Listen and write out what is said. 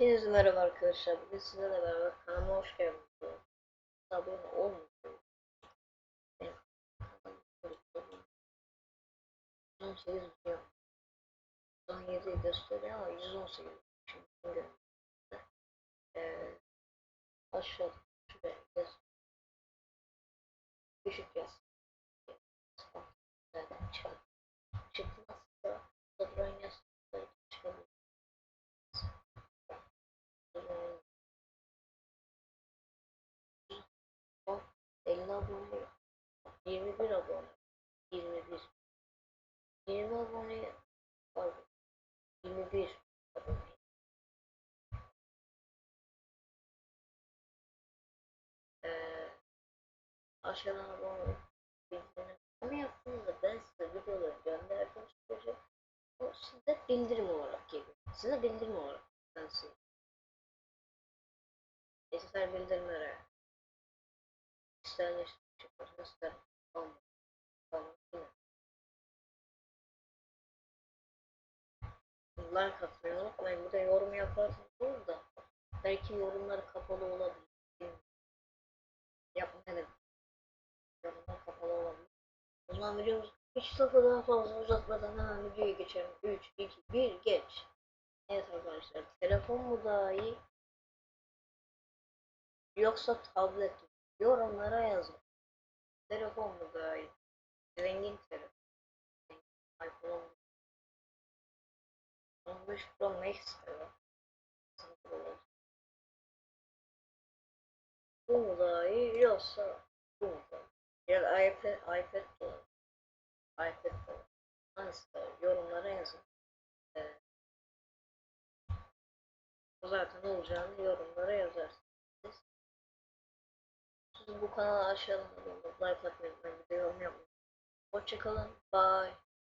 Hepinize merhaba arkadaşlar. Bugün sizlerle beraber kanalıma hoş geldiniz. Abone olmayı. Benim kanalım 118 milyon. 17 gösteriyor ama 118 şimdi. Ee, aşağıda şuraya yaz. Düşük yaz. 21 abone. 21 20 abone pardon 21 abone. Ee, aşağıdan abone bildirim ama yaptığınızda ben size videoları gönderdim sürece o size bildirim olarak geliyor. Size bildirim olarak ben size ister bildirimlere ister çıkar ister like atmayı unutmayın bir de yorum yaparsanız olur da belki yorumlar kapalı olabilir. Bilmiyorum. yapma ne demek yorumlar kapalı olabilir. O zaman videomuz hiç lafı daha fazla uzatmadan hemen videoya geçelim. 3, 2, 1 geç. Evet arkadaşlar telefon mu daha iyi? Yoksa tablet mi? Yorumlara yazın telefon mu daha iyi zengin telefon iPhone 15 Pro Max de var bu mu daha iyi yoksa ya da iPad, iPad de olur iPad daha iyi? yorumlara yazın ee, zaten olacağını yorumlara yazarsınız siz bu kanala aşağıdan abone olup like atmayı unutmayın bir yorum yapmayı Hoşçakalın. Bye.